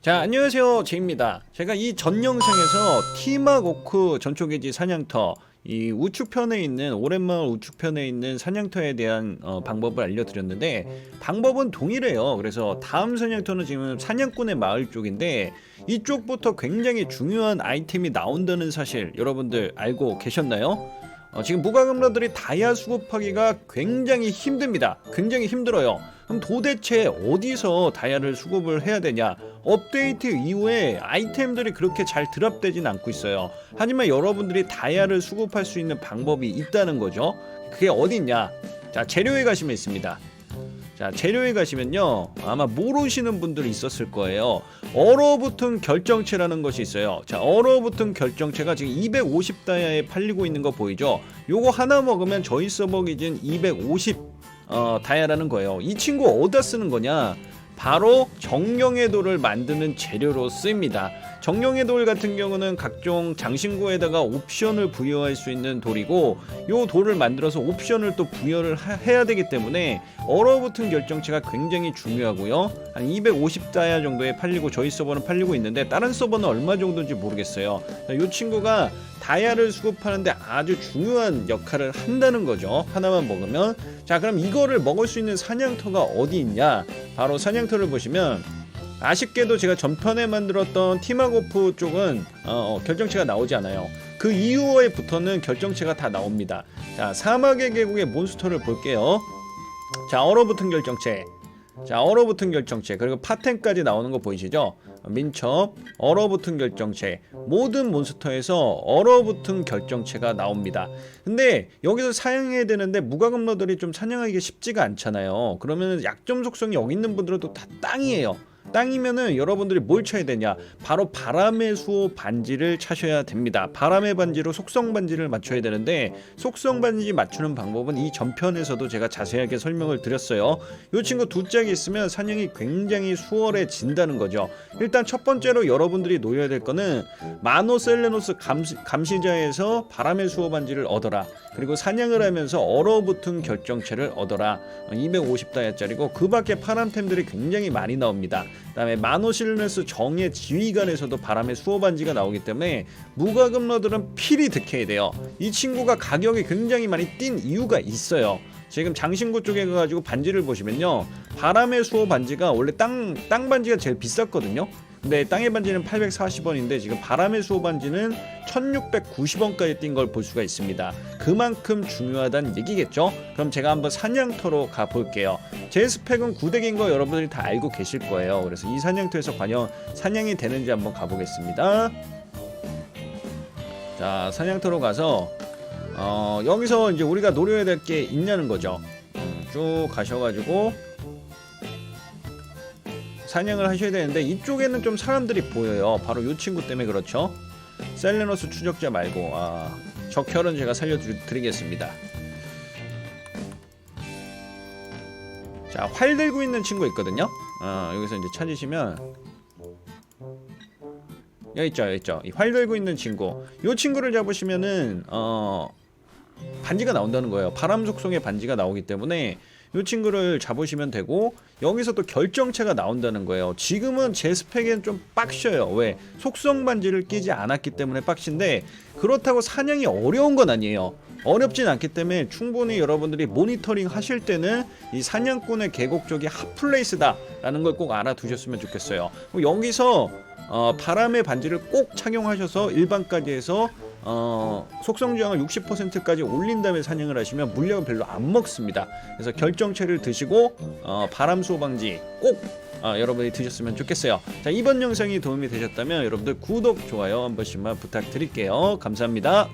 자 안녕하세요. 제입니다. 제가 이 전 영상에서 티마고크 전초계지 사냥터 이 우측편에 있는 오랜마을 우측편에 있는 사냥터에 대한 어, 방법을 알려드렸는데 방법은 동일해요. 그래서 다음 사냥터는 지금 사냥꾼의 마을 쪽인데 이쪽부터 굉장히 중요한 아이템이 나온다는 사실 여러분들 알고 계셨나요? 어, 지금 무과금러들이 다이아 수급하기가 굉장히 힘듭니다. 굉장히 힘들어요. 그럼 도대체 어디서 다이아를 수급을 해야 되냐? 업데이트 이후에 아이템들이 그렇게 잘 드랍되진 않고 있어요. 하지만 여러분들이 다이아를 수급할 수 있는 방법이 있다는 거죠. 그게 어딨냐? 자, 재료에 가시면 있습니다. 자, 재료에 가시면요. 아마 모르시는 분들이 있었을 거예요. 얼어붙은 결정체라는 것이 있어요. 자, 얼어붙은 결정체가 지금 250다이아에 팔리고 있는 거 보이죠? 요거 하나 먹으면 저희 서버 기준 250 어, 다이아라는 거예요. 이 친구 어디다 쓰는 거냐? 바로 정령의 돌을 만드는 재료로 쓰입니다. 정령의 돌 같은 경우는 각종 장신구에다가 옵션을 부여할 수 있는 돌이고 요 돌을 만들어서 옵션을 또 부여를 하- 해야 되기 때문에 얼어붙은 결정체가 굉장히 중요하고요. 한 250다이아 정도에 팔리고 저희 서버는 팔리고 있는데 다른 서버는 얼마 정도인지 모르겠어요. 이 친구가 다이아를 수급하는데 아주 중요한 역할을 한다는 거죠. 하나만 먹으면 자 그럼 이거를 먹을 수 있는 사냥터가 어디 있냐? 바로 사냥터를 보시면 아쉽게도 제가 전편에 만들었던 티마고프 쪽은 어, 어, 결정체가 나오지 않아요. 그 이후에부터는 결정체가 다 나옵니다. 자 사막의 계곡의 몬스터를 볼게요. 자 얼어붙은 결정체. 자 얼어붙은 결정체 그리고 파텐까지 나오는 거 보이시죠? 민첩 얼어붙은 결정체 모든 몬스터에서 얼어붙은 결정체가 나옵니다. 근데 여기서 사용해야 되는데 무과금러들이 좀 사냥하기가 쉽지가 않잖아요. 그러면 약점 속성이 여기 있는 분들은 또 다 땅이에요. 땅이면은 여러분들이 뭘 쳐야 되냐? 바로 바람의 수호 반지를 차셔야 됩니다. 바람의 반지로 속성 반지를 맞춰야 되는데 속성 반지 맞추는 방법은 이 전편에서도 제가 자세하게 설명을 드렸어요. 이 친구 두 짝이 있으면 사냥이 굉장히 수월해진다는 거죠. 일단 첫 번째로 여러분들이 놓여야 될 거는 마노셀레노스 감시, 감시 자에서 바람의 수호 반지를 얻어라. 그리고 사냥을 하면서 얼어붙은 결정체를 얻어라. 250다이아짜리고 그 밖에 파란템들이 굉장히 많이 나옵니다. 그다음에 마노실레노스 정의 지휘관에서도 바람의 수호 반지가 나오기 때문에 무과금러들은 필히 득해야 돼요. 이 친구가 가격이 굉장히 많이 뛴 이유가 있어요. 지금 장신구 쪽에 가가지고 반지를 보시면요 바람의 수호 반지가 원래 땅, 땅 반지가 제일 비쌌거든요 근데 땅의 반지는 840원인데 지금 바람의 수호 반지는 1690원까지 뛴 걸 볼 수가 있습니다. 그만큼 중요하다는 얘기겠죠? 그럼 제가 한번 사냥터로 가볼게요. 제 스펙은 구덱인 거 여러분들이 다 알고 계실 거예요. 그래서 이 사냥터에서 과연 사냥이 되는지 한번 가보겠습니다. 자 사냥터로 가서 어, 여기서 이제 우리가 노려야 될 게 있냐는 거죠. 음, 쭉 가셔가지고 사냥을 하셔야 되는데 이쪽에는 좀 사람들이 보여요. 바로 이 친구 때문에 그렇죠. 셀레노스 추적자 말고 아, 적혈은 제가 살려드리겠습니다. 자, 활 들고 있는 친구 있거든요. 어, 여기서 이제 찾으시면 여기 있죠, 여기 있죠. 이 활 들고 있는 친구. 이 친구를 잡으시면은 어 반지가 나온다는 거예요. 바람 속성의 반지가 나오기 때문에 이 친구를 잡으시면 되고 여기서 또 결정체가 나온다는 거예요. 지금은 제 스펙엔 좀 빡셔요. 왜? 속성 반지를 끼지 않았기 때문에 빡신데 그렇다고 사냥이 어려운 건 아니에요. 어렵진 않기 때문에 충분히 여러분들이 모니터링 하실 때는 이 사냥꾼의 계곡 쪽이 핫플레이스다라는 걸 꼭 알아두셨으면 좋겠어요. 여기서 어, 바람의 반지를 꼭 착용하셔서 일반까지 해서 어, 속성 저항을 60%까지 올린 다음에 사냥을 하시면 물량을 별로 안 먹습니다. 그래서 결정체를 드시고 어, 바람 수호 방지 꼭 어, 여러분이 드셨으면 좋겠어요. 자 이번 영상이 도움이 되셨다면 여러분들 구독 좋아요 한 번씩만 부탁드릴게요. 감사합니다.